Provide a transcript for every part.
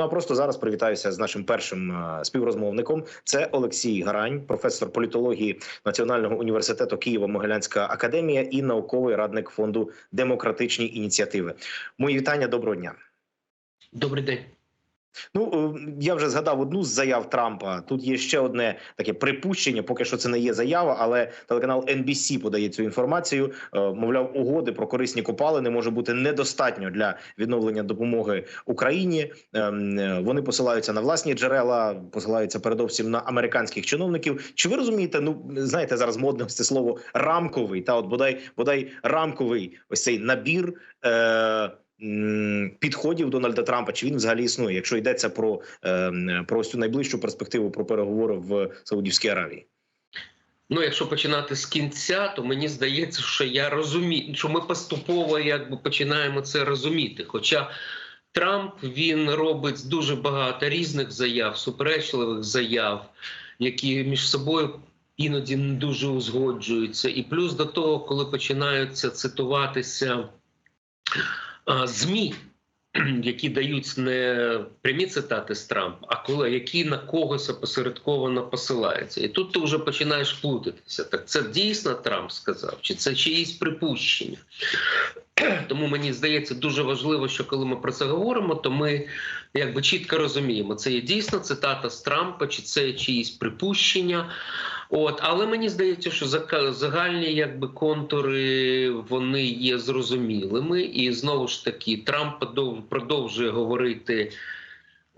Ну а просто зараз привітаюся з нашим першим е, співрозмовником. Це Олексій Гарань, професор політології Національного університету Києво-Могилянська академія і науковий радник фонду демократичні ініціативи. Мої вітання, доброго дня. Добрий день. Ну я вже згадав одну з заяв Трампа. Тут є ще одне таке припущення. Поки що це не є заява, але телеканал NBC подає цю інформацію. Е, Мовляв, угоди про корисні копалини може бути недостатньо для відновлення допомоги Україні. Ем, е, Вони посилаються на власні джерела, посилаються передовсім на американських чиновників. Чи ви розумієте? Ну знаєте, зараз модне це слово рамковий, та от бодай бодай рамковий ось цей набір. Е, Підходів Дональда Трампа, чи він взагалі існує, якщо йдеться про, е, про цю найближчу перспективу про переговори в Саудівській Аравії? Ну, якщо починати з кінця, то мені здається, що я розумію, що ми поступово якби починаємо це розуміти. Хоча Трамп він робить дуже багато різних заяв, суперечливих заяв, які між собою іноді не дуже узгоджуються. І плюс до того, коли починаються цитуватися ЗМІ, які дають не прямі цитати з Трампа, а коли які на когось опосередковано посилаються. І тут ти вже починаєш плутатися. Так це дійсно Трамп сказав, чи це чиїсь припущення? Тому мені здається дуже важливо, що коли ми про це говоримо, то ми якби чітко розуміємо, це є дійсно цитата з Трампа, чи це чиїсь припущення. От, але мені здається, що загальні якби контури вони є зрозумілими, і знову ж таки Трамп продовжує говорити.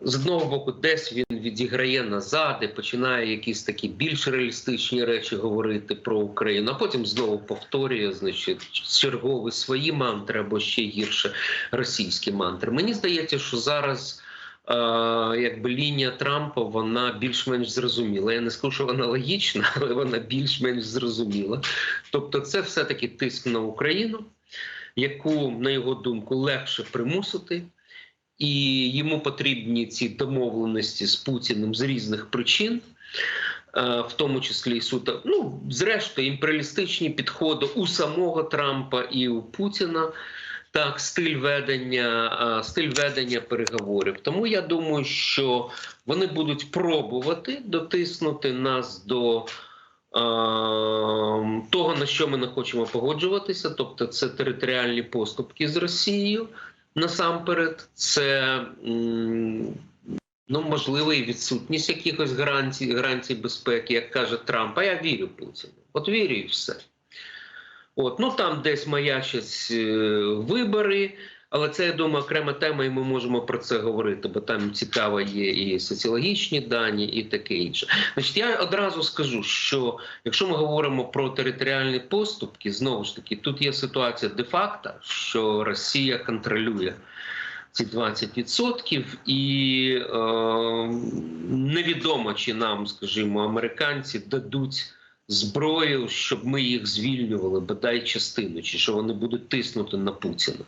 З одного боку, десь він відіграє назад і починає якісь такі більш реалістичні речі говорити про Україну, а потім знову повторює, значить, чергові свої мантри або ще гірше російські мантри. Мені здається, що зараз якби лінія Трампа вона більш-менш зрозуміла. Я не скажу, що вона логічна, але вона більш-менш зрозуміла. Тобто, це все-таки тиск на Україну, яку, на його думку, легше примусити. І йому потрібні ці домовленості з Путіним з різних причин, в тому числі і суто, ну зрештою, імперіалістичні підходи у самого Трампа і у Путіна. Так, стиль ведення, стиль ведення переговорів. Тому я думаю, що вони будуть пробувати дотиснути нас до того, на що ми не хочемо погоджуватися, тобто це територіальні поступки з Росією. Насамперед, це ну можливо і відсутність якихось гарантій, гарантій безпеки, як каже Трамп. А я вірю Путіну. От вірю і все. От, ну там десь маячать е, вибори, але це я думаю окрема тема, і ми можемо про це говорити, бо там цікаво є і соціологічні дані, і таке інше. Значить, я одразу скажу, що якщо ми говоримо про територіальні поступки, знову ж таки, тут є ситуація де-факто, що Росія контролює. Ці 20% і е, невідомо, чи нам, скажімо, американці дадуть зброю, щоб ми їх звільнювали, бодай частину, чи що вони будуть тиснути на Путіна.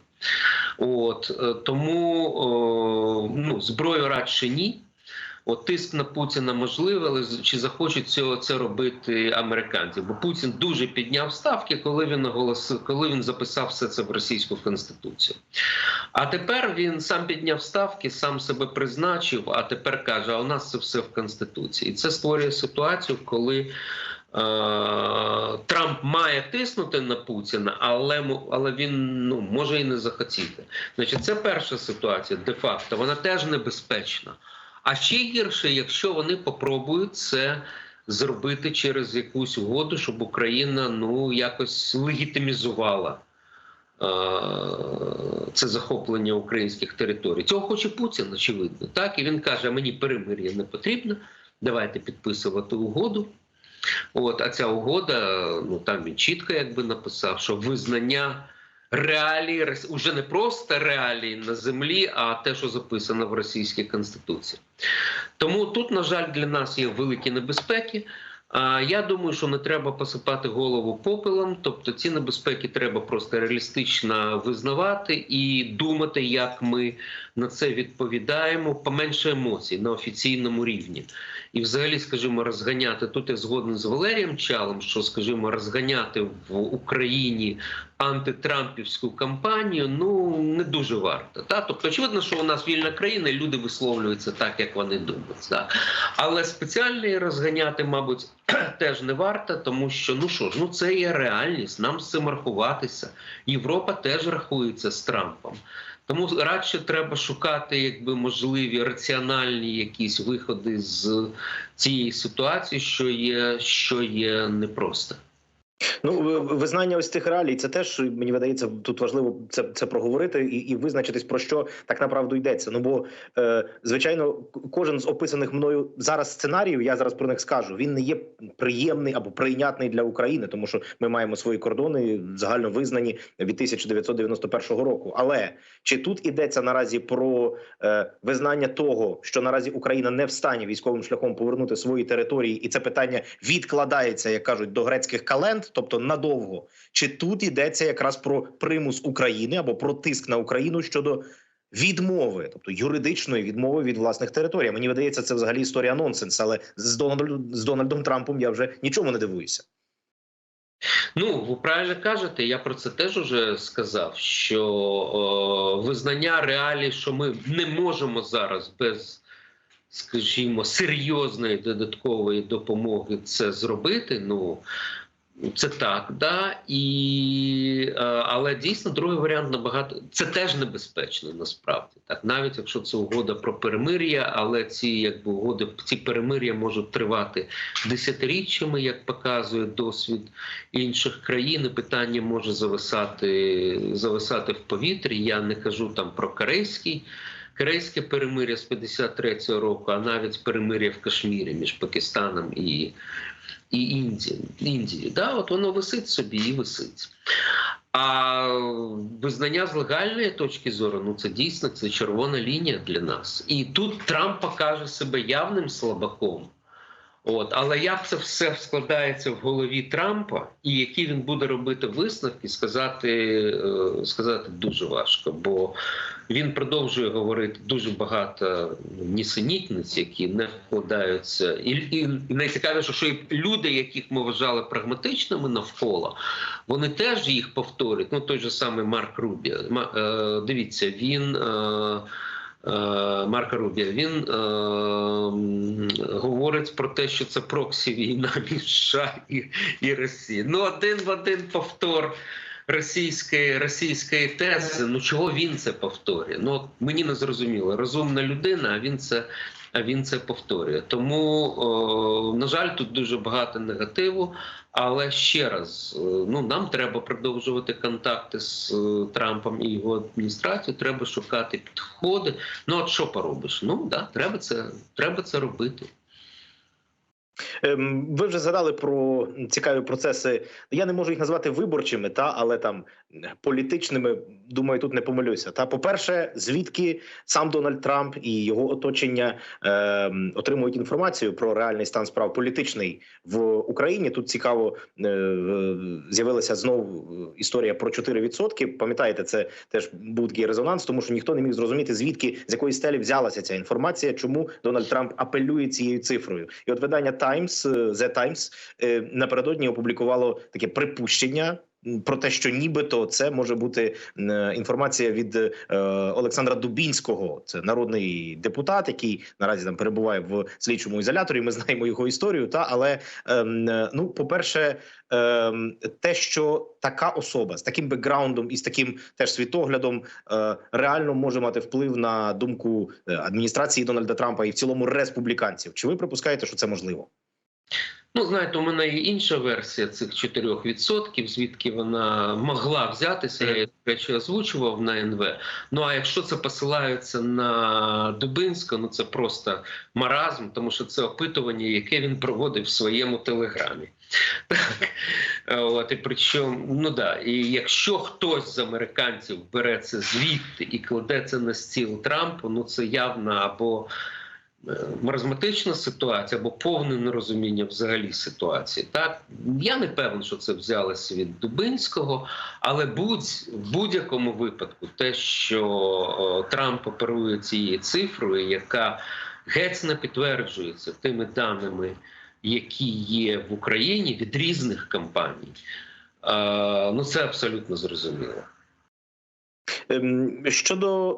От е, тому е, ну, зброю радше ні. От тиск на Путіна можливий, але чи захочуть цього це робити американці? Бо Путін дуже підняв ставки, коли він оголосив, коли він записав все це в російську конституцію. А тепер він сам підняв ставки, сам себе призначив, а тепер каже: а у нас це все в конституції. І це створює ситуацію, коли Трамп має тиснути на Путіна, але але він ну може і не захотіти. Значить, це перша ситуація, де-факто, вона теж небезпечна. А ще гірше, якщо вони попробують це зробити через якусь угоду, щоб Україна ну якось легітимізувала е, це захоплення українських територій. Цього хоче Путін, очевидно. Так, і він каже: мені перемир'я не потрібно. Давайте підписувати угоду. От, а ця угода, ну там він чітко якби написав, що визнання реалій Рос- уже не просто реалії на землі, а те, що записано в російській конституції. Тому тут, на жаль, для нас є великі небезпеки. А я думаю, що не треба посипати голову попелом. Тобто ці небезпеки треба просто реалістично визнавати і думати, як ми на це відповідаємо, поменше емоцій на офіційному рівні. І, взагалі, скажімо, розганяти тут я згоден з Валерієм Чалом, що, скажімо, розганяти в Україні антитрампівську кампанію ну не дуже варто. Та? Тобто, очевидно, що у нас вільна країна, і люди висловлюються так, як вони думають. Та? Але спеціальний розганяти, мабуть, теж не варто, тому що ну що ж, ну це є реальність, нам з цим рахуватися. Європа теж рахується з Трампом. Тому радше треба шукати, якби можливі раціональні якісь виходи з цієї ситуації, що є, що є непросто. Ну, визнання ось цих реалій, це теж мені видається тут важливо це, це проговорити і, і визначитись про що так направду йдеться. Ну бо е, звичайно, кожен з описаних мною зараз сценаріїв, я зараз про них скажу. Він не є приємний або прийнятний для України, тому що ми маємо свої кордони загально визнані від 1991 року. Але чи тут ідеться наразі про е, визнання того, що наразі Україна не в стані військовим шляхом повернути свої території, і це питання відкладається, як кажуть, до грецьких календ, тобто надовго. Чи тут йдеться якраз про примус України або про тиск на Україну щодо відмови, тобто юридичної відмови від власних територій? Мені видається, це взагалі історія нонсенс, але з Дональдом з Дональдом Трампом я вже нічому не дивуюся. Ну, ви правильно кажете, я про це теж уже сказав. Що о, визнання реалій, що ми не можемо зараз без, скажімо, серйозної додаткової допомоги це зробити. Ну це так, да і е, але дійсно другий варіант набагато це теж небезпечно насправді. Так, навіть якщо це угода про перемир'я, але ці якби угоди, ці перемир'я можуть тривати десятиріччями, як показує досвід інших країн. Питання може зависати, зависати в повітрі. Я не кажу там про корейський. Корейське перемир'я з 53-го року, а навіть перемир'я в Кашмірі між Пакистаном і, і Індії, Індії. Да, от воно висить собі і висить. А визнання з легальної точки зору, ну це дійсно це червона лінія для нас. І тут Трамп покаже себе явним слабаком. От, але як це все складається в голові Трампа, і які він буде робити висновки, сказати, е, сказати дуже важко, бо він продовжує говорити дуже багато нісенітниць, які не вкладаються. І, і, найцікавіше, що і люди, яких ми вважали прагматичними навколо, вони теж їх повторюють. Ну той же самий Марк Рубі. Е, дивіться, він. Е, Марка Рубі. він е, говорить про те, що це проксі війна між США і, і Росії. Ну, один в один повтор російської, російської тези. Ну чого він це повторює? Ну мені не зрозуміло. Розумна людина, а він це. Він це повторює. Тому, на жаль, тут дуже багато негативу. Але ще раз, ну нам треба продовжувати контакти з е, Трампом і його адміністрацією. Треба шукати підходи. Ну от що поробиш? Ну да, треба це, треба це робити. Ем, Ви вже згадали про цікаві процеси. Я не можу їх назвати виборчими, та але там політичними. Думаю, тут не помилюся. Та по перше, звідки сам Дональд Трамп і його оточення ем, отримують інформацію про реальний стан справ політичний в Україні. Тут цікаво е, з'явилася знову історія про 4%. Пам'ятаєте, це теж був такий резонанс, тому що ніхто не міг зрозуміти, звідки з якої стелі взялася ця інформація, чому Дональд Трамп апелює цією цифрою. І от видання Times, е, The Times е, напередодні опублікувало таке припущення. Про те, що нібито це може бути е, інформація від е, Олександра Дубінського, це народний депутат, який наразі там перебуває в слідчому ізоляторі. Ми знаємо його історію. Та але ем, е, ну, по перше, ем, те, що така особа з таким бекграундом і з таким теж світоглядом реально може мати вплив на думку адміністрації Дональда Трампа і в цілому республіканців. Чи ви припускаєте, що це можливо? Ну, знаєте, у мене є інша версія цих 4%, звідки вона могла взятися. Я речі, озвучував на НВ. Ну а якщо це посилається на Дубинського, ну це просто маразм, тому що це опитування, яке він проводив в своєму телеграмі. Так. От, і причому, ну да, і якщо хтось з американців бере це звідти і кладе це на стіл Трампу, ну це явно або маразматична ситуація або повне нерозуміння взагалі ситуації. Так я не певен, що це взялося від Дубинського, але будь в будь-якому випадку, те, що Трамп оперує цією цифрою, яка геть не підтверджується тими даними, які є в Україні від різних компаній, е, ну це абсолютно зрозуміло. Ем, Щодо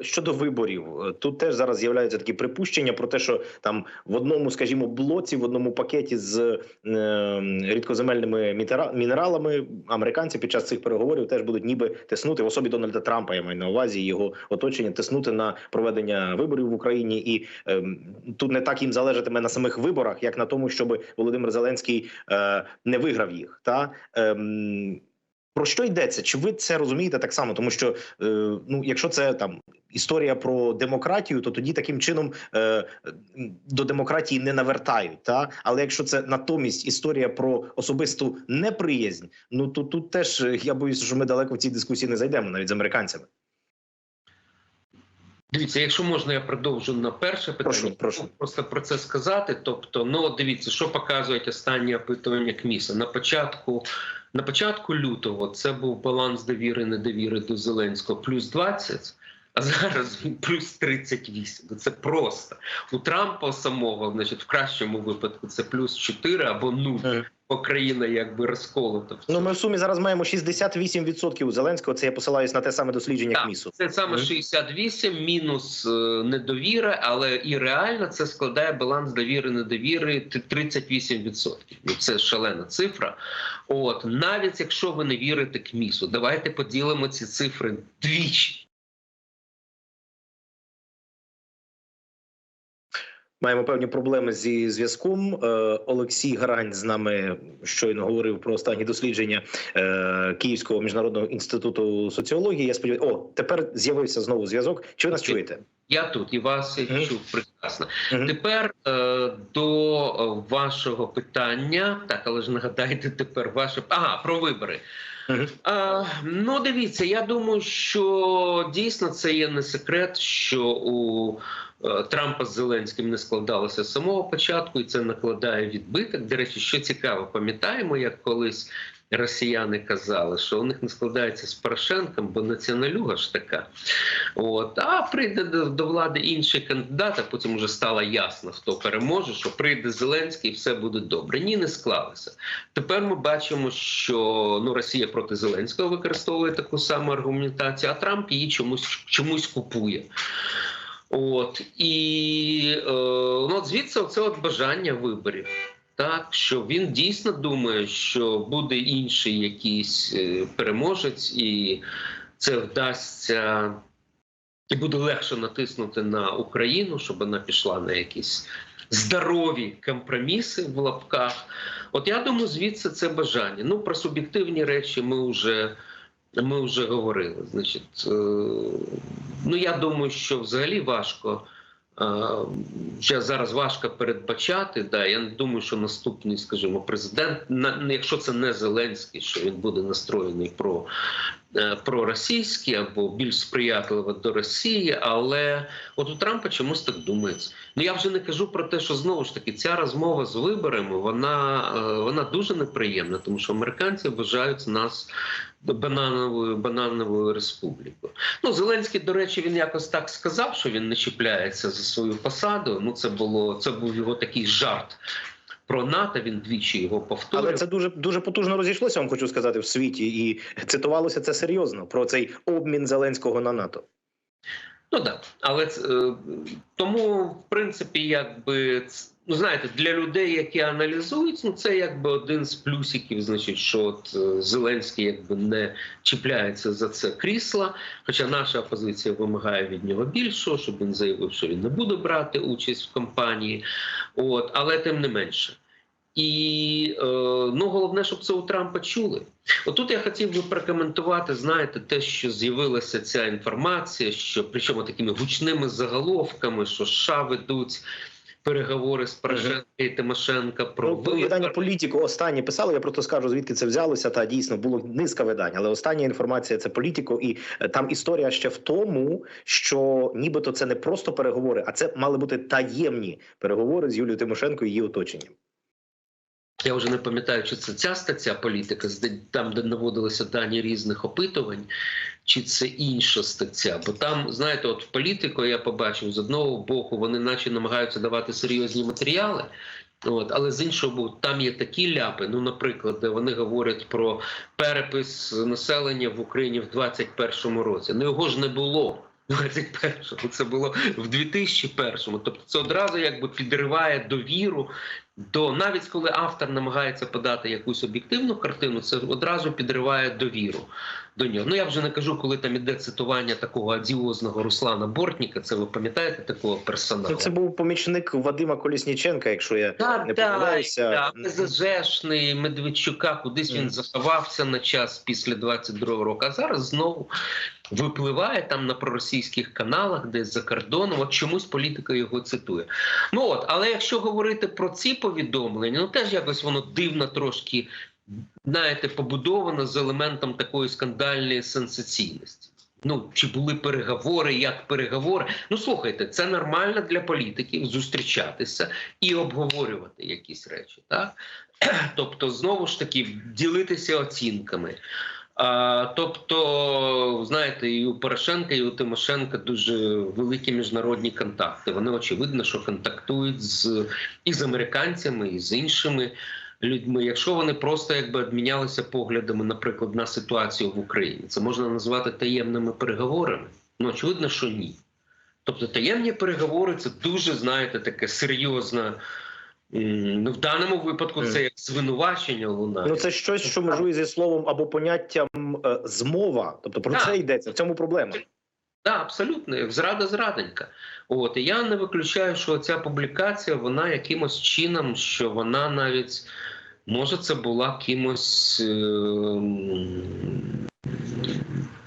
е, щодо виборів, тут теж зараз з'являються такі припущення про те, що там в одному, скажімо, блоці, в одному пакеті з е, рідкоземельними мінералами американці під час цих переговорів теж будуть ніби тиснути в особі Дональда Трампа. Я маю на увазі його оточення, тиснути на проведення виборів в Україні. І ем, тут не так їм залежатиме на самих виборах, як на тому, щоб Володимир Зеленський е, не виграв їх. Та ем, про що йдеться? Чи ви це розумієте так само? Тому що е, ну, якщо це там історія про демократію, то тоді таким чином е, до демократії не навертають. Та але якщо це натомість історія про особисту неприязнь, ну то тут теж е, я боюся, що ми далеко в цій дискусії не зайдемо навіть з американцями. Дивіться, якщо можна, я продовжу на перше питання. Прошу, прошу. Просто про це сказати. Тобто, ну дивіться, що показують останні опитування КМІСа. На початку, на початку лютого це був баланс довіри недовіри до Зеленського плюс 20, а зараз плюс 38. Ну, Це просто у Трампа самого, значить, в кращому випадку це плюс 4 або 0, бо країна якби розколота. Ну ми в сумі зараз маємо 68% у Зеленського. Це я посилаюсь на те саме дослідження Так, КМІСу. Це саме Мгм. 68 мінус е, недовіра, але і реально це складає баланс довіри недовіри т- 38%. Ну, Це шалена цифра. От навіть якщо ви не вірите КМІСу, давайте поділимо ці цифри двічі. Маємо певні проблеми зі зв'язком. Е, Олексій Грань з нами щойно говорив про останні дослідження е, Київського міжнародного інституту соціології. Я сподіваюся, о тепер з'явився знову зв'язок. Чи ви нас чуєте? Я тут і вас чув прекрасно. Тепер е, до вашого питання. Так, але ж нагадайте тепер ваше ага про вибори. А, ну, дивіться, я думаю, що дійсно це є не секрет, що у е, Трампа з Зеленським не складалося з самого початку, і це накладає відбиток. До речі, що цікаво, пам'ятаємо, як колись росіяни казали, що у них не складається з Порошенком, бо націоналюга ж така. От а прийде до, влади інший кандидат, а потім вже стало ясно, хто переможе, що прийде Зеленський, і все буде добре. Ні, не склалося. Тепер ми бачимо, що ну Росія проти Зеленського використовує таку саму аргументацію, а Трамп її чомусь чомусь купує. От і е, ну, звідси це от бажання виборів. Так, що він дійсно думає, що буде інший якийсь е, переможець, і це вдасться, і буде легше натиснути на Україну, щоб вона пішла на якісь здорові компроміси в лапках. От я думаю, звідси це бажання. Ну про суб'єктивні речі ми вже. Ми вже говорили. Значить, е, ну я думаю, що взагалі важко. Вже зараз важко передбачати. Да, я не думаю, що наступний, скажімо, президент, якщо це не Зеленський, що він буде настроєний про, е, проросійський або більш сприятливо до Росії. Але от у Трампа чомусь так думається. Ну я вже не кажу про те, що знову ж таки ця розмова з виборами вона, е, вона дуже неприємна, тому що американці вважають нас банановою банановою республікою. Ну Зеленський, до речі, він якось так сказав, що він не чіпляється за свою посаду. Ну це було це був його такий жарт. Про НАТО він двічі його повторив. Але це дуже дуже потужно розійшлося. Вам хочу сказати в світі, і цитувалося це серйозно про цей обмін Зеленського на НАТО. Ну так, але е, тому, в принципі, якби ну знаєте, для людей, які аналізують, ну це якби один з плюсиків, значить, що от е, Зеленський якби не чіпляється за це крісло. Хоча наша опозиція вимагає від нього більшого, щоб він заявив, що він не буде брати участь в кампанії. От, але тим не менше. І е, ну головне, щоб це у Трампа чули. Отут я хотів би прокоментувати, знаєте, те, що з'явилася ця інформація, що причому такими гучними заголовками, що США ведуть переговори з Порошенко і Тимошенка про Ну, видання політику останнє писало. Я просто скажу звідки це взялося. Та дійсно було низка видань, але остання інформація це політико, і е, там історія ще в тому, що нібито це не просто переговори, а це мали бути таємні переговори з Юлією Тимошенко і її оточенням. Я вже не пам'ятаю, чи це ця стаття політика, там, де наводилися дані різних опитувань, чи це інша стаття. Бо там, знаєте, от в політику я побачив з одного боку, вони наче намагаються давати серйозні матеріали. От, але з іншого боку, там є такі ляпи. Ну, наприклад, де вони говорять про перепис населення в Україні в 21-му році. Ну його ж не було. В 21-му, це було в 2001-му. Тобто це одразу якби підриває довіру до навіть коли автор намагається подати якусь об'єктивну картину, це одразу підриває довіру до нього. Ну я вже не кажу, коли там іде цитування такого адіозного Руслана Бортніка. Це ви пам'ятаєте такого персоналу? Ну, це був помічник Вадима Колісніченка, якщо я Так, не помиляюся. так, ПЗЖшний Медведчука, кудись він заховався на час після 22-го року, а зараз знову випливає там на проросійських каналах, десь за кордоном. От чомусь політика його цитує. Ну от, але якщо говорити про ці повідомлення, ну теж якось воно дивно трошки, знаєте, побудовано з елементом такої скандальної сенсаційності. Ну, чи були переговори, як переговори? Ну слухайте, це нормально для політиків зустрічатися і обговорювати якісь речі, так? Тобто, знову ж таки, ділитися оцінками. А, тобто, знаєте, і у Порошенка, і у Тимошенка дуже великі міжнародні контакти. Вони очевидно, що контактують з і з американцями, і з іншими людьми. Якщо вони просто якби обмінялися поглядами, наприклад, на ситуацію в Україні, це можна назвати таємними переговорами. Ну очевидно, що ні. Тобто таємні переговори це дуже, знаєте, таке серйозне. Ну, в даному випадку це як звинувачення лунає. Ну це щось, що межує зі словом або поняттям е, змова. Тобто про Так. це йдеться. В цьому проблема. Так, абсолютно, як зрада зраденька. От і я не виключаю, що ця публікація вона якимось чином, що вона навіть може це була кимось. е,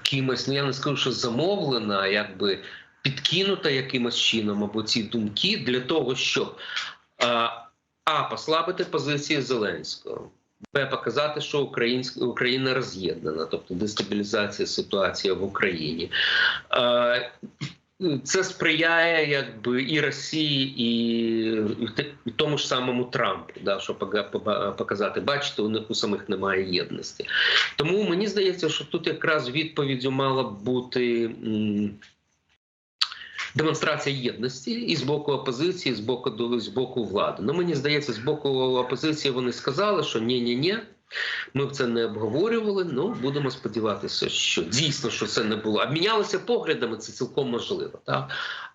Кимось, ну я не скажу, що замовлена, а якби підкинута якимось чином або ці думки для того, щоб а, а послабити позиції Зеленського, Б показати, що українська Україна роз'єднана, тобто дестабілізація ситуації в Україні. Е, Це сприяє якби і Росії, і тому ж самому Трампу, да, щоб показати, бачите, у них у самих немає єдності. Тому мені здається, що тут якраз відповіддю мала б бути. Демонстрація єдності і з боку опозиції, і з боку з боку влади. Ну мені здається, з боку опозиції вони сказали, що ні, ні, ні. Ми це не обговорювали. Ну будемо сподіватися, що дійсно що це не було. Обмінялися поглядами, це цілком можливо. Так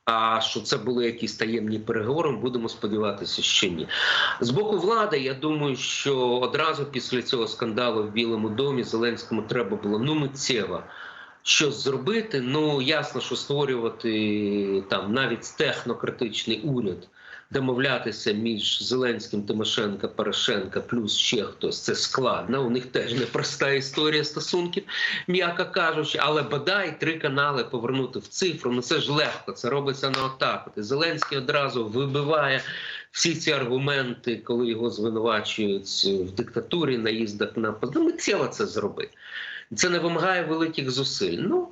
а що це були якісь таємні переговори, будемо сподіватися, що ні. З боку влади, я думаю, що одразу після цього скандалу в Білому домі Зеленському треба було ну миттєво щось зробити. Ну ясно, що створювати там навіть технократичний уряд, домовлятися між Зеленським, Тимошенко, Порошенко, плюс ще хтось. Це складно. У них теж непроста історія стосунків, м'яко кажучи, але бодай три канали повернути в цифру. Ну це ж легко. Це робиться на отак. От. Зеленський одразу вибиває. Всі ці аргументи, коли його звинувачують в диктатурі, наїздах на ну, миттєво це зробити. Це не вимагає великих зусиль. Ну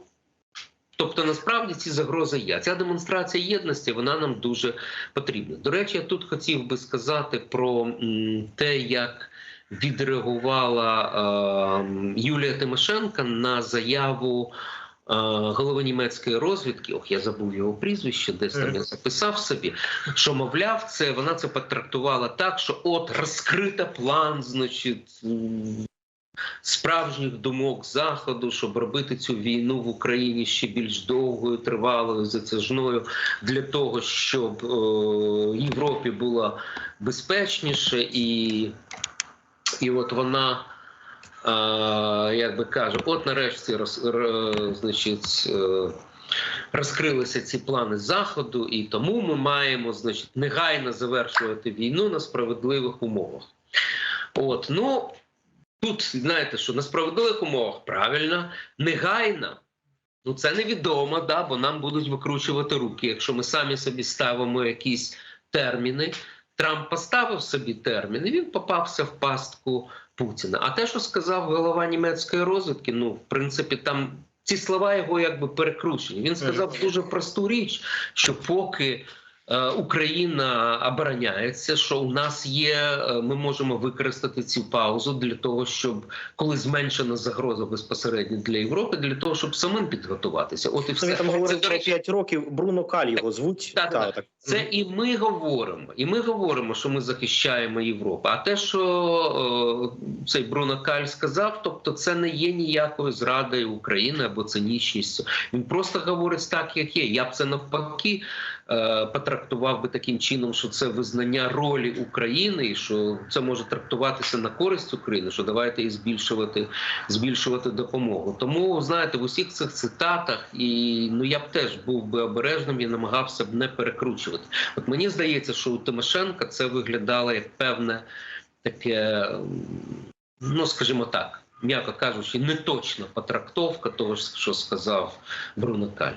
тобто, насправді ці загрози є. Ця демонстрація єдності вона нам дуже потрібна. До речі, я тут хотів би сказати про те, як відреагувала е, Юлія Тимошенко на заяву. е, Голови німецької розвідки, ох, я забув його прізвище, десь там я записав собі. Що мовляв, це вона це потрактувала так, що от розкрита план, значить, справжніх думок заходу, щоб робити цю війну в Україні ще більш довгою, тривалою, затяжною, для того, щоб е, Європі було безпечніше, і, і от вона. е, Як би каже, от нарешті роз, значить, е, розкрилися ці плани заходу, і тому ми маємо значить, негайно завершувати війну на справедливих умовах. От ну тут знаєте, що на справедливих умовах правильно, негайно. Ну це невідомо, да, бо нам будуть викручувати руки, якщо ми самі собі ставимо якісь терміни. Трамп поставив собі терміни, він попався в пастку Путіна. А те, що сказав голова німецької розвідки, ну в принципі, там ці слова його якби перекручені. Він сказав дуже просту річ, що поки Україна обороняється, що у нас є, е, ми можемо використати цю паузу для того, щоб коли зменшена загроза безпосередньо для Європи, для того, щоб самим підготуватися. От і все Він там до про речі, 5 років. Бруно Каль його звуть. Так, Та, так. так. Це і ми говоримо, і ми говоримо, що ми захищаємо Європу. А те, що е, цей Бруно Каль сказав, тобто це не є ніякою зрадою України або цинічністю. Він просто говорить так, як є. Я б це навпаки е, потрактував би таким чином, що це визнання ролі України, і що це може трактуватися на користь України, що давайте і збільшувати, збільшувати допомогу. Тому знаєте, в усіх цих цитатах, і ну я б теж був би обережним і намагався б не перекручувати. От мені здається, що у Тимошенка це виглядало як певне таке, ну скажімо так, м'яко кажучи, неточна потрактовка того, що сказав Бруно Каль.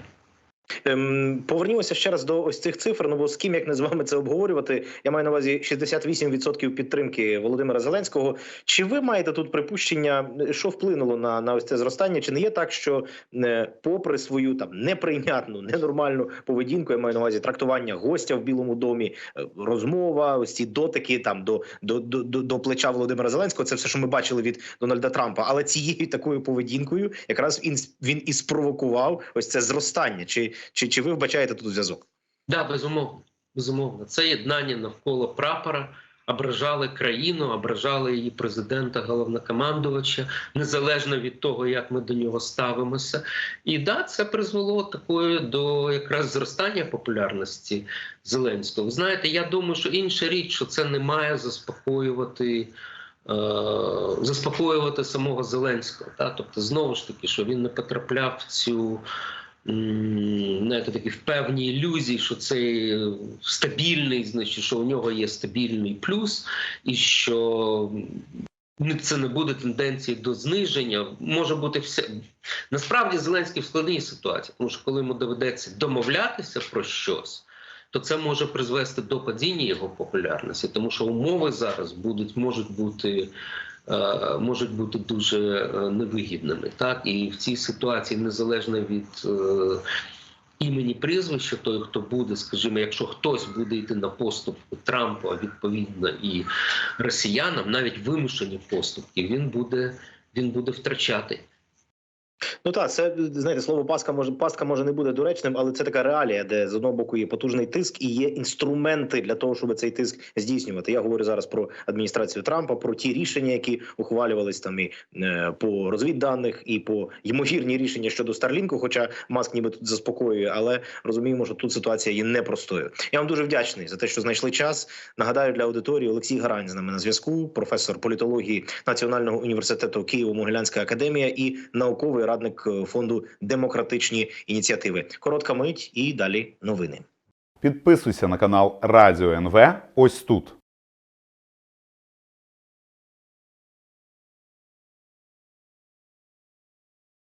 Ем, повернімося ще раз до ось цих цифр. Ну бо з ким як не з вами це обговорювати? Я маю на увазі 68% підтримки Володимира Зеленського. Чи ви маєте тут припущення, що вплинуло на, на ось це зростання? Чи не є так, що е, попри свою там неприйнятну, ненормальну поведінку, я маю на увазі трактування гостя в Білому домі, е, розмова, ось ці дотики там до, до, до, до, плеча Володимира Зеленського, це все, що ми бачили від Дональда Трампа. Але цією такою поведінкою якраз він, він і спровокував ось це зростання. Чи, чи, чи ви вбачаєте тут зв'язок? Да, безумовно, безумовно. Це єднання навколо прапора. Ображали країну, ображали її президента, головнокомандувача, незалежно від того, як ми до нього ставимося. І да, це призвело такою до якраз зростання популярності Зеленського. Ви знаєте, я думаю, що інша річ, що це не має заспокоювати. е, Заспокоювати самого Зеленського, та тобто знову ж таки, що він не потрапляв в цю знаєте, такі в певні ілюзії, що це стабільний, значить, що у нього є стабільний плюс, і що це не буде тенденції до зниження. Може бути все насправді Зеленський в складній ситуації, тому що коли йому доведеться домовлятися про щось. То це може призвести до падіння його популярності, тому що умови зараз будуть можуть бути е, можуть бути дуже е, невигідними. Так і в цій ситуації, незалежно від е, імені прізвища, той, хто буде, скажімо, якщо хтось буде йти на поступки Трампу, а відповідно і росіянам, навіть вимушені поступки, він буде, він буде втрачати. Ну так, це знаєте, слово пастка може пастка може не буде доречним, але це така реалія, де з одного боку є потужний тиск і є інструменти для того, щоб цей тиск здійснювати. Я говорю зараз про адміністрацію Трампа, про ті рішення, які ухвалювались там і е, по розвідданих, і по ймовірні рішення щодо Старлінку. Хоча маск ніби тут заспокоює, але розуміємо, що тут ситуація є непростою. Я вам дуже вдячний за те, що знайшли час. Нагадаю для аудиторії Олексій Гарань з нами на зв'язку, професор політології Національного університету Києво-Могилянська академія і науковий радник е, фонду демократичні ініціативи. Коротка мить і далі новини. Підписуйся на канал Радіо НВ ось тут.